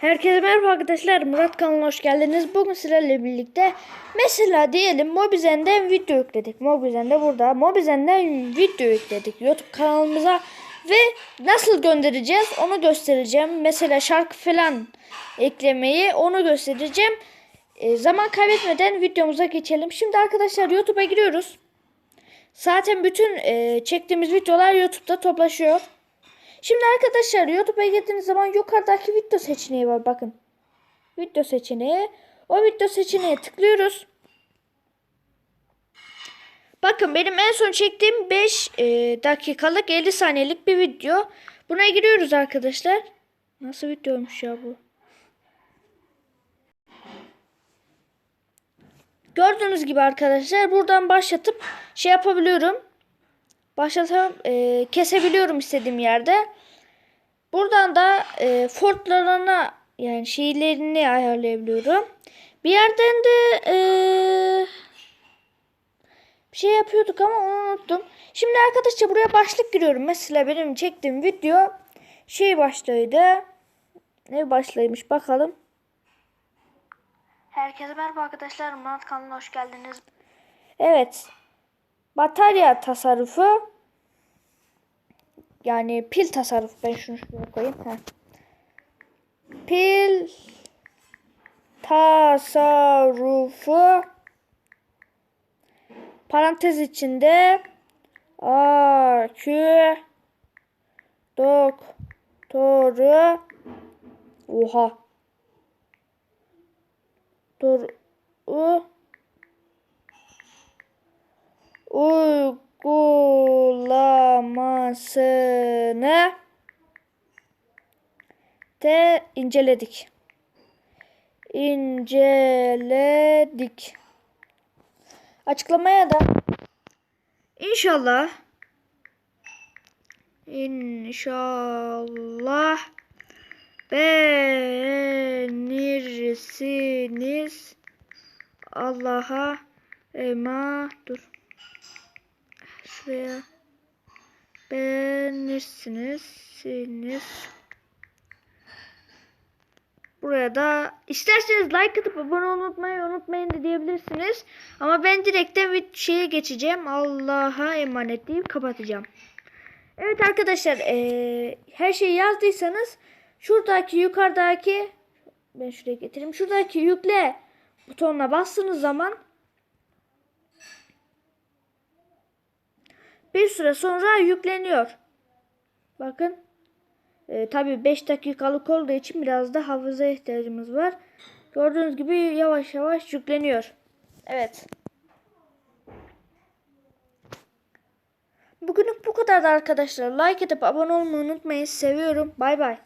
Herkese merhaba arkadaşlar. Murat kanalına hoş geldiniz. Bugün sizlerle birlikte mesela diyelim Mobizen'den video yükledik. Mobizen'de burada. Mobizen'den video yükledik YouTube kanalımıza ve nasıl göndereceğiz onu göstereceğim. Mesela şarkı falan eklemeyi onu göstereceğim. E, zaman kaybetmeden videomuza geçelim. Şimdi arkadaşlar YouTube'a giriyoruz. Zaten bütün e, çektiğimiz videolar YouTube'da toplaşıyor. Şimdi arkadaşlar YouTube'a girdiğiniz zaman yukarıdaki video seçeneği var bakın. Video seçeneği. O video seçeneğe tıklıyoruz. Bakın benim en son çektiğim 5 e, dakikalık 50 saniyelik bir video. Buna giriyoruz arkadaşlar. Nasıl videoymuş ya bu? Gördüğünüz gibi arkadaşlar buradan başlatıp şey yapabiliyorum. Başlatıp e, kesebiliyorum istediğim yerde. Buradan da e, fortlarına yani şeylerini ayarlayabiliyorum. Bir yerden de e, bir şey yapıyorduk ama onu unuttum. Şimdi arkadaşlar buraya başlık giriyorum. Mesela benim çektiğim video şey başlığıydı. Ne başlığıymış bakalım. Herkese merhaba arkadaşlar. Murat kanalına hoş geldiniz. Evet. Batarya tasarrufu. Yani pil tasarrufu. Ben şunu şuraya koyayım. Heh. Pil tasarrufu parantez içinde akü doktoru oha Dur. Uygulamasını de inceledik. İnceledik. Açıklamaya da inşallah inşallah beğenirsiniz. Allah'a ema Şuraya beğenirsiniz. Siniz. Buraya da isterseniz like atıp abone olmayı unutmayın, da diyebilirsiniz. Ama ben direkten bir şeye geçeceğim. Allah'a emanet deyip kapatacağım. Evet arkadaşlar eee, her şeyi yazdıysanız şuradaki yukarıdaki ben şuraya getireyim. Şuradaki yükle butonuna bastığınız zaman bir süre sonra yükleniyor. Bakın. E, tabii 5 dakikalık olduğu için biraz da hafıza ihtiyacımız var. Gördüğünüz gibi yavaş yavaş yükleniyor. Evet. Bugünlük bu kadar arkadaşlar. Like edip abone olmayı unutmayın. Seviyorum. Bay bay.